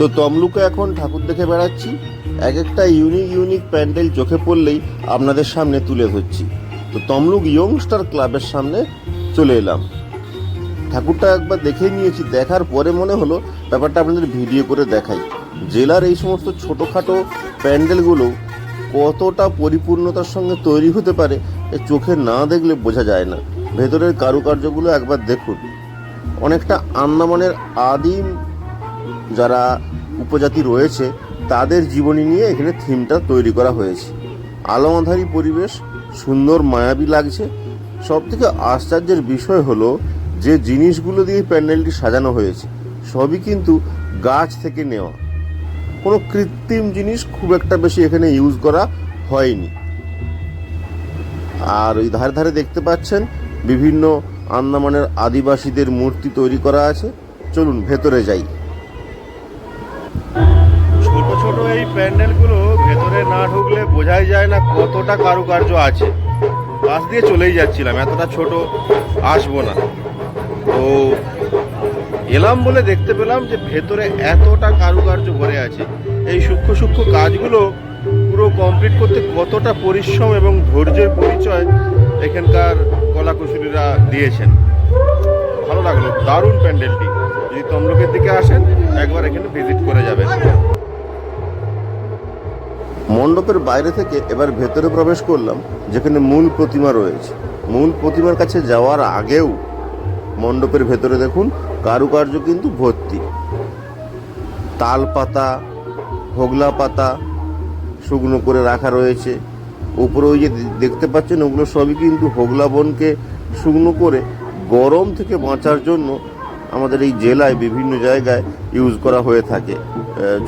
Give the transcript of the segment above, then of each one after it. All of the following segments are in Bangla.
তো তমলুকে এখন ঠাকুর দেখে বেড়াচ্ছি। এক একটা ইউনিক ইউনিক প্যান্ডেল চোখে পড়লেই আপনাদের সামনে তুলে ধরছি। তো তমলুক ইয়ংস্টার ক্লাবের সামনে চলে এলাম। ঠাকুরটা একবার দেখে নিয়েছি, দেখার পরে মনে হলো ব্যাপারটা আপনাদের ভিডিও করে দেখাই। জেলার এই সমস্ত ছোটোখাটো প্যান্ডেলগুলো কতটা পরিপূর্ণতার সঙ্গে তৈরি হতে পারে, এ চোখে না দেখলে বোঝা যায় না। ভেতরের কারুকার্যগুলো একবার দেখুন। অনেকটা আন্দামানের আদিম যারা উপজাতি রয়েছে, তাদের জীবনী নিয়ে এখানে থিমটা তৈরি করা হয়েছে। আলোমাধারী পরিবেশ, সুন্দর মায়াবী লাগছে। সব থেকে আশ্চর্যের বিষয় হলো যে জিনিসগুলো দিয়ে প্যান্ডেলটি সাজানো হয়েছে, সবই কিন্তু গাছ থেকে নেওয়া। কোনো কৃত্রিম জিনিস খুব একটা বেশি এখানে ইউজ করা হয়নি। আর ওই ধারে ধারে দেখতে পাচ্ছেন, বিভিন্ন আন্দামানের আদিবাসীদের মূর্তি তৈরি করা আছে। চলুন ভেতরে যাই। প্যান্ডেলগুলো ভেতরে না ঢুকলে বোঝাই যায় না কতটা কারুকার্য আছে। পাশ দিয়ে চলেই যাচ্ছিলাম, এতটা ছোট আসব না। তো এলাম বলে দেখতে পেলাম যে ভেতরে এতটা কারুকার্য ভরে আছে। এই সূক্ষ্ম সূক্ষ্ম কাজগুলো পুরো কমপ্লিট করতে কতটা পরিশ্রম এবং ধৈর্যের পরিচয় এখানকার কলাকুশলীরা দিয়েছেন। ভালো লাগল, দারুণ প্যান্ডেলটি। যদি তমলুকের দিকে আসেন, একবার এখানে ভিজিট করে যাবেন। মণ্ডপের বাইরে থেকে এবার ভেতরে প্রবেশ করলাম, যেখানে মূল প্রতিমা রয়েছে। মূল প্রতিমার কাছে যাওয়ার আগেও মণ্ডপের ভেতরে দেখুন, কারুকার্য কিন্তু ভর্তি। তাল পাতা, হোগলা পাতা শুকনো করে রাখা রয়েছে। উপরে ওই যে দেখতে পাচ্ছেন, ওগুলো সবই কিন্তু হোগলা বনকে শুকনো করে গরম থেকে বাঁচার জন্য আমাদের এই জেলায় বিভিন্ন জায়গায় ইউজ করা হয়ে থাকে।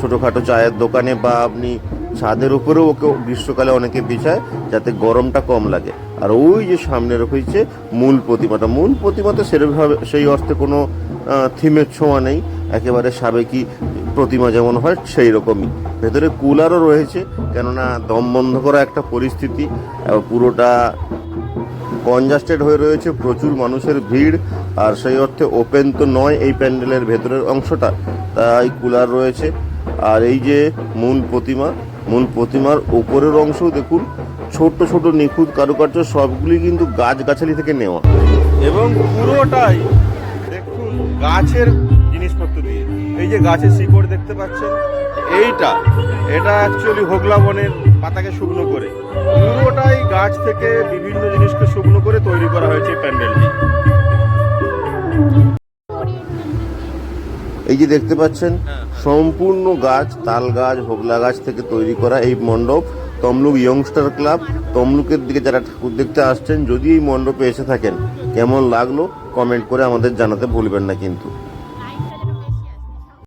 ছোটোখাটো চায়ের দোকানে বা আপনি ছাদের উপরেও ওকে গ্রীষ্মকালে অনেকে বিছায় যাতে গরমটা কম লাগে। আর ওই যে সামনে রয়েছে মূল প্রতিমাটা মূল প্রতিমাতে সেরকমভাবে সেই অর্থে কোনো থিমের ছোঁয়া নেই। একেবারে সাবেকি প্রতিমা যেমন হয় সেই রকমই। ভেতরে কুলারও রয়েছে, কেননা দম বন্ধ করা একটা পরিস্থিতি। পুরোটা কনজাস্টেড হয়ে রয়েছে, প্রচুর মানুষের ভিড়। আর সেই অর্থে ওপেন তো নয় এই প্যান্ডেলের ভেতরের অংশটা, তাই কুলার রয়েছে। আর এই যে মূল প্রতিমা মূল প্রতিমার উপরের অংশও দেখুন ছোট ছোট নিখুঁত কারুকার্য, সবগুলি কিন্তু গাছগাছালি থেকে নেওয়া। এবং পুরোটাই দেখুন গাছের জিনিসপত্র দিয়ে। এই যে গাছের শিকড় দেখতে পাচ্ছেন, এইটা, এটা অ্যাকচুয়ালি হোগলা বনের পাতাকে শুকনো করে। পুরোটাই গাছ থেকে বিভিন্ন জিনিসকে শুকনো করে তৈরি করা হয়েছে প্যান্ডেলটি। এই যে দেখতে পাচ্ছেন সম্পূর্ণ গাছ তাল গাছ হোগলা গাছ থেকে তৈরি করা এই মণ্ডপ। তমলুক ইয়ংস্টার ক্লাব তমলুকের দিকে যারা ঠাকুর দেখতে আসছেন যদি এই মণ্ডপে এসে থাকেন কেমন লাগল কমেন্ট করে আমাদের জানাতে ভুলবেন না কিন্তু।